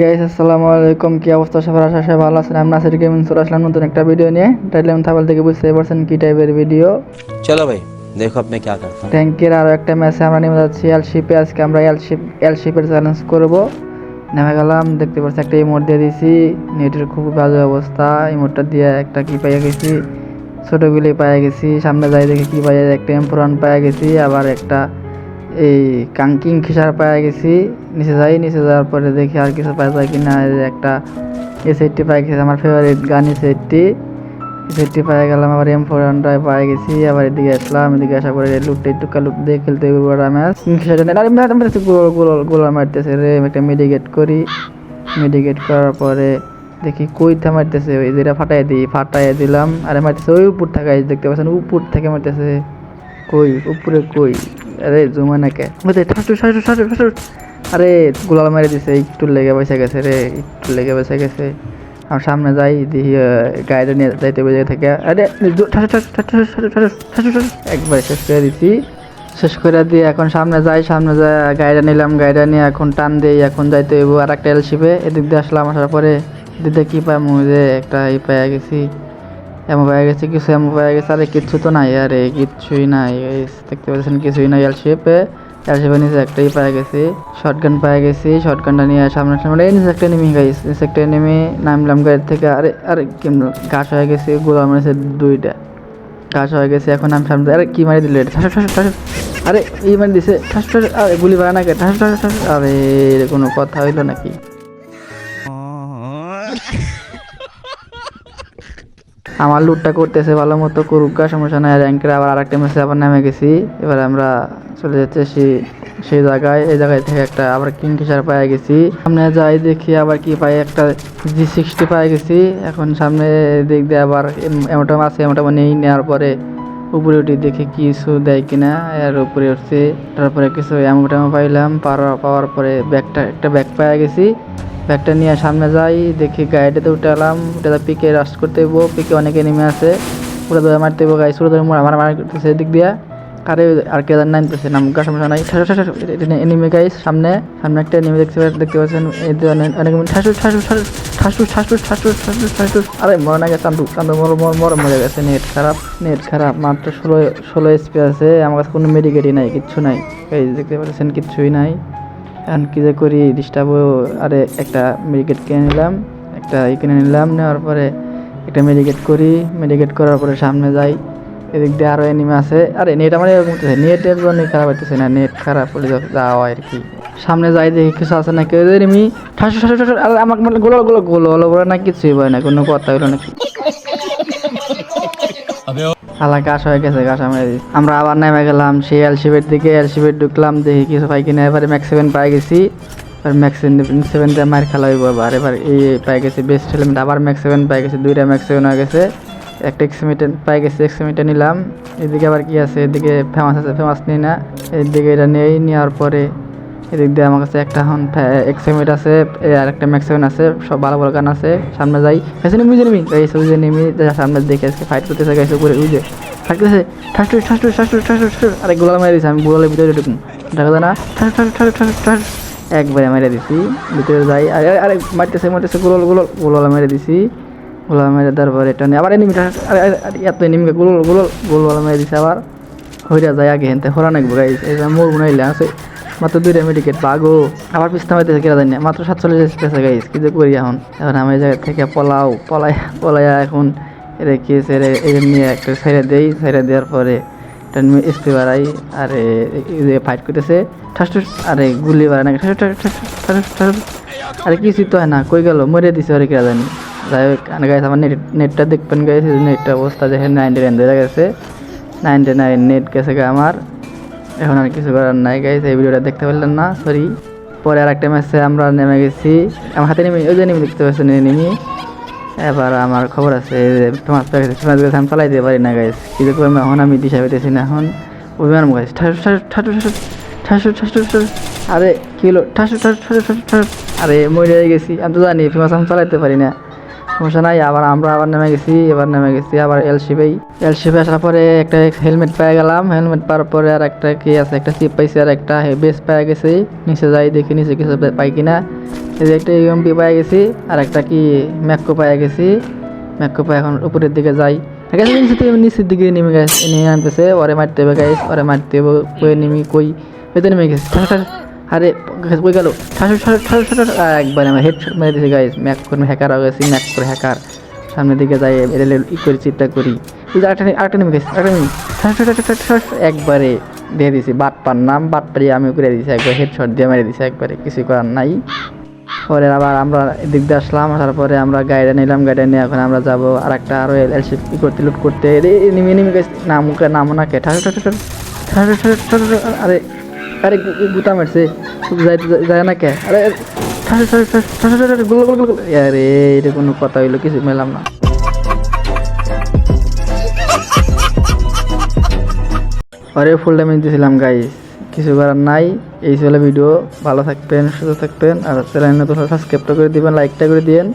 Guys আসসালামু আলাইকুম কি অবস্থা? সবার আশা সবাই ভালো আছেন? আমি নাসির গেমিং চলে আসলাম নতুন একটা ভিডিও নিয়ে। টাইটেল আমি থেকে বুঝতে পারছেন কি টাইপের ভিডিও চলো ভাই দেখো আপনি কি করতে ট্যাঙ্কের আরও একটা ম্যাচে আমরা নেমে যাচ্ছি এলশিপে আজকে আমরা এলশিপ এলশিপের চ্যালেঞ্জ করব। নেমে গেলাম দেখতে পাচ্ছি একটা ইমোট দিয়ে দিয়েছি। নেটের খুব বাজে অবস্থা। ইমোটটা দিয়ে একটা কি পাইয়া গেছি? ছোটোগুলি পাইয়া গেছি। সামনে যাই দেখে কি পাইয়া একটা এম্পোরান পাইয়া গেছি। আবার একটা এই কাঙ্কিং খিসার পাইয়া গেছি, নিচে যাই, নিচে যাওয়ার পরে দেখি আর কিছু পাওয়া যায় কিনা একটা এ সেটটি পাই গেছি, আমার ফেভারিট গান এই সেটটি সেটটি পাই গেলাম, আবার এম ফোর হান্ড্রেড পাই গেছি, আবার এদিকে আসলাম, এদিকে আসার পরে লুটে টুকা লুট দিয়ে খেলতে হবে বড় ম্যাচ গোল মারতেছে রে একটা মেডিকেট করি। মেডিকেট করার পরে দেখি কইতে মারতেছে, ওই যেটা ফাটাই দিই, ফাটাই দিলাম, আরে মারতেছে ওই উপর থেকে, এই দেখতে পাচ্ছেন, উপর থেকে মারতেছে। কই, উপরে কই? আরে জমা নাকে ওই ঠাসু ঠাসু ঠাসু ঠাসু আরে গোলাল মেরে দিছে একটু লেগে বসে গেছে রে একটু লেগে বসে গেছে আমার সামনে যাই দেখি গাড়িটা নিয়ে যাইতে বেজে থেকে আরে ঠাসু একবার শেষ করে দিছি শেষ করে দিয়ে এখন সামনে যাই সামনে যাই গাড়িটা নিলাম গাড়িটা নিয়ে এখন টান দিই এখন যাইতে হইব আর একটা এলশিপে এদিক দিয়ে আসলাম আসার পরে এদিক দিয়ে কী পাই যে একটা ই পেয়ে গেছি এমন পেয়ে গেছে, কিছু এমন পেয়ে গেছে, আরে কিচ্ছু তো নাই, আরে কিচ্ছুই নাই দেখতে পাচ্ছেন কিছুই নাই এল শেপে এল নিচে একটাই পেয়ে গেছি শর্টগান পেয়ে গেছি শর্টগানটা নিয়ে সামনে সামনে এই নিচে একটা নেমে গাইস নিচে একটা নেমে নামলাম গাড়ির থেকে, আরে আরে কেমন ঘাস হয়ে গেছে গোলা মারেছে দুইটা। ঘাস হয়ে গেছে, এখন আমি সামনে, আরে কি মারি দিল এটা? ঠাস ঠাস আরে এই মারি দিছে, ঠাস ঠাস, আরে গুলি বাড়া নাকি? ঠাস ঠাস ঠাস, আরে কোনো কথা হইল নাকি? আমার লুটটা করতেছে, ভালো মতো করুক সমস্যা নাই র্যাঙ্কের আবার আরেকটা ম্যাচে আবার নেমে গেছি। এবার আমরা চলে যাচ্ছি সেই সেই জায়গায়, এই জায়গায় থেকে একটা আবার কিং কিসার পায়ে গেছি। সামনে যাই দেখি আবার কি পাই, একটা জি সিক্সটি পায়ে গেছি। এখন সামনে দিক দিয়ে আবার এমনটা আছে এমনটা নেই, নেওয়ার পরে উপরে উঠে দেখি কিছু দেয় কিনা আর উপরে উঠছে। তারপরে কিছু এমন টেমো পাইলাম পাওয়ার পাওয়ার পরে ব্যাগটা, একটা ব্যাগ পাওয়া গেছি। ব্যাগটা নিয়ে সামনে যাই, দেখি গাড়িটাতে উঠালাম, উঠে পিকে রাস্ট করতে হইব, পিকে অনেকে নেমে আছে। পুরো ধরে মারতে হইব গাড়ি ধরে মারা মারা করতেছে দিক দিয়া। আরে আর কেদার নাইন পেছে নাম সমস্যা নাই এনিমে গাইস সামনে সামনে একটা এনিমে দেখতে দেখতে পাচ্ছেন অনেক ঠাসুস ঠাসুস ঠাসুস ঠাসুস ঠাসুস ঠাসুস ঠাসুস আরে মরে না গেছে চান্দু চান্দু মর মর মর মরে গেছে নেট খারাপ নেট খারাপ মাত্র ষোলো ষোলো এসপি আছে আমার কাছে কোনো মেডিকেটই নাই কিচ্ছু নাই এই দেখতে পাচ্ছেন কিচ্ছুই নাই এখন কী যে করি ডিস্টার্ব আরে একটা মেডিকেট কিনে নিলাম একটা ই কিনে নিলাম নেওয়ার পরে একটা মেডিকেট করি মেডিকেট করার পরে সামনে যাই এদিক দিয়ে আরও এনিমে আছে। আরে নেট আমার এরকম হতেছে নেটের জন্য খারাপ হইতেছে না নেট খারাপ হলে যাওয়া আর কি। সামনে যাই দেখি কিছু আছে না কেউ এনিমি ঠাসু ঠাসু ঠাসু আরে আমার মানে গোলো গোলো গোলো হলো বলে না কিছুই হয় না, কোনো কথা হইল নাকি আলা গাছ হয়ে গেছে, গাছ আমরা আমরা আবার নেমে গেলাম, সেই এলসিবের দিকে এলসিবের ঢুকলাম, দেখি কিছু পাই কিনা। এবারে ম্যাক্স সেভেন পাই গেছি। এবার ম্যাক্স সেভেন দিয়ে মার খেলা হইব এবার। এবার এই পাই গেছি বেস্ট এলিমেন্ট আবার ম্যাক্স সেভেন পাই গেছি, দুইটা ম্যাক্স সেভেন হয়ে গেছে। একটা এক্সিমিটার পাই গেছি এক্সিমিটার নিলাম এদিকে আবার কি আছে এদিকে ফেমাস আছে ফেমাস নিই না এদিকে এটা নেই নেওয়ার পরে এদিক দিয়ে আমার কাছে একটা এখন এক্সএমিট আছে আর একটা ম্যাক্সিমাম আছে সব ভালো ভালো গান আছে সামনে যাই এসে নেমি নেমি এই যে নেমি সামনে দেখে আজকে ফাইট করতেছে গাইছে উপরে উজে থাকতেছে ঠাসু ঠাসু ঠাসু ঠাসু ঠাসু আরে গোলাল মেরে দিছি আমি গোলালের ভিতরে ঢুকুন দেখা না ঠাসু ঠাসু ঠাসু ঠাসু একবারে মেরে দিছি ভিতরে যাই আরে, আরে মারতেছে মারতেছে গোলাল গোলাল গোলাল মেরে দিছি গোলাল মেরে তারপরে এটা নিয়ে আবার এনিমি ঠাসু আরে আরে, আরে এত এনিমিকে গোলাল গোলাল গোলাল মেরে দিছে আবার। হইরা যায় আগে হেনতে হরা নাকবো গাইস এই যে মোর বুনাইলে আছে। মাত্র দুইটা মেডিকেট পাগো। আবার পিস্তা মাইতেছে কেরা জানি মাত্র সাতচল্লিশ এসেছে গাইস কি যে করি এখন? এখন আমি এই জায়গা থেকে পলাও পলাই পলাইয়া এখন। এরে কি হয়েছে এই নিয়ে একটা ছেড়ে দেই ছেড়ে দেওয়ার পরে এটা স্প্রে বাড়াই আর ফাইট করতেছে। ঠাস আরে গুলি বাড়ায় না ঠাস। আরে কিছুই তো হয় না কই গেল? মরে দিছে আরে কেরা জানি। যাই হোক গাইস আমার নেট নেটটা দেখবেন গাইস নেটটা অবস্থা দেখেন নাইনটি নাইন হয়ে গেছে নাইনটি নাইন নেট গেছে আমার এখন আর কিছু করার নাই গাইস এই ভিডিওটা দেখতে পারলেন না সরি পরে আর একটা ম্যাচে আমরা নেমে গেছি আমার হাতে নেমে ওই যে নেমে দেখতে পাচ্ছেন নেমে এবার আমার খবর আছে ফেমাস প্যাকেজ ফেমাস গেছে আমি চালাইতে পারি না গাইস কি যে করব এখন আমি দিশা পেতেছি না এখন অভিমান গাইস ঠাসু ঠাসু ঠাসু ঠাসু ঠাসু ঠাসু আরে কি হলো ঠাসু ঠাসু ঠাসু ঠাসু ঠাসু আরে মরে গেছি আমি তো জানি ফেমাস আমি চালাইতে পারি না সমস্যা নাই, আবার আমরা আবার নেমে গেছি, এবার নেমে গেছি, আবার এলসিবেই এলসিবে আসার পরে একটা হেলমেট পেয়ে গেলাম হেলমেট পাওয়ার পরে আর একটা কি আছে, একটা চিপ পাইছি আর একটা বেস পেয়ে গেছি। নিচে যাই দেখি নিচে কিছু পাই কিনা। এই যে একটা ইউএমপি পেয়ে গেছি, আর একটা কি ম্যাকো পেয়ে গেছি। ম্যাকো পায়ে এখন উপরের দিকে যাই। নিচে নিচের দিকে নেমে গেছে, নেমে আনতেছে, ওরে মারতে হবে গাইস ওরে মারতে হবে, কই নেমি কই পেতে নেমে গেছে। আরে ওই গেল ঠাসু ঠাসু ঠাসু একবার আমার হেড মেরে দিয়েছে গাইজ ম্যাক করে হ্যাকার গেছি ম্যাক করে হ্যাকার সামনের দিকে যাই রেলে ই করি চিটটা করি আটটা আটটা নেমে গেছি আটটা নেমে ঠাসু ঠাসু একবারে দিয়ে দিছি বাটপার নাম বাটপারি আমি করে দিয়েছি একবার হেডশট দিয়ে মেরে দিছি একবারে কিছু করার নাই পরে আবার আমরা এদিক দিয়ে আসলাম তারপরে আমরা গাইডে নিলাম গাইডে নিয়ে এখন আমরা যাব আর একটা আরও এলসি করতে লুট করতে নেমে নেমে গেছি নাম নামও না কে ঠাসু ঠাসু ঠাসু ঠাসু আরে আরে গুতা মারছে। যায় না কে? আরে আরে এটা কোনো কথা হইল, কিছু মেলাম না। আরে ফুল ড্যামেজ দিয়েছিলাম গাইস কিছু করার নাই। এই ছিল ভিডিও। ভালো থাকবেন, সুস্থ থাকবেন, আর চ্যানেল নতুন সাবস্ক্রাইবটা করে দিবেন লাইকটা করে দিবেন